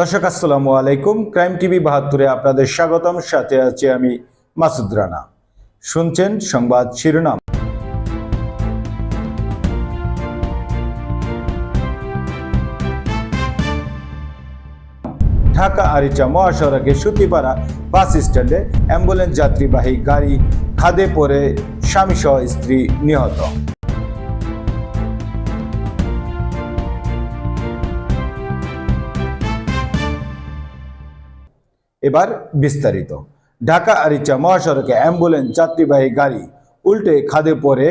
দর্শক, আসসালামু আলাইকুম। ক্রাইম টিভি বাহাত্তরে আপনাদের স্বাগতম। সাথে আছি আমি মাসুদ রানা। শুনছেন সংবাদ শিরোনাম। ঢাকা, আরিচা, মহাসড়কে সুতিপাড়া বাস স্ট্যান্ডে অ্যাম্বুলেন্স যাত্রীবাহী গাড়ি খাদে পড়ে স্বামী সহ স্ত্রী নিহত। এবার বিস্তারিত। ঢাকা আরিচা মহাসড়কে অ্যাম্বুলেন্স, যাত্রীবাহী গাড়ি উল্টে খাদে পড়ে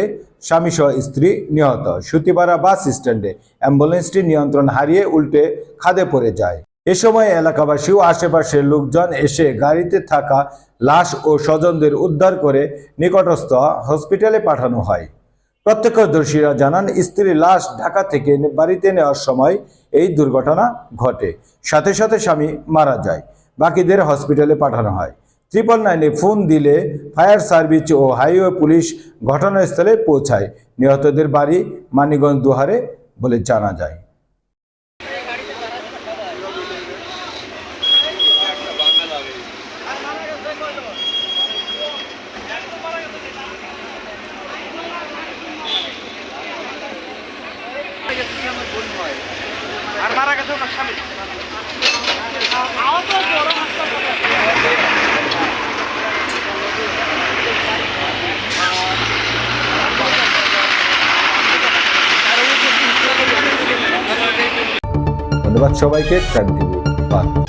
স্বামী সহ স্ত্রী নিহত। সুতিপাড়া বাস স্ট্যান্ডে অ্যাম্বুলেন্সটি নিয়ন্ত্রণ হারিয়ে উল্টে খাদে পড়ে যায়। এ সময় এলাকাবাসী ও আশেপাশের লোকজন এসে গাড়িতে থাকা লাশ ও স্বজনদের উদ্ধার করে নিকটস্থ হসপিটালে পাঠানো হয়। প্রত্যক্ষদর্শীরা জানান, স্ত্রীর লাশ ঢাকা থেকে বাড়িতে নেওয়ার সময় এই দুর্ঘটনা ঘটে। সাথে সাথে স্বামী মারা যায়। বাকিদের হসপিটালে পাঠানো হয়। ট্রিপল নাইনে ফোন দিলে ফায়ার সার্ভিস ও হাইওয়ে পুলিশ ঘটনাস্থলে পৌঁছায়। নিহতদের বাড়ি মানিগঞ্জ দুহারে বলে জানা যায়। আর মারা গেছে ওনার স্বামী। ধন্যবাদ সবাইকে টিভি বার্তা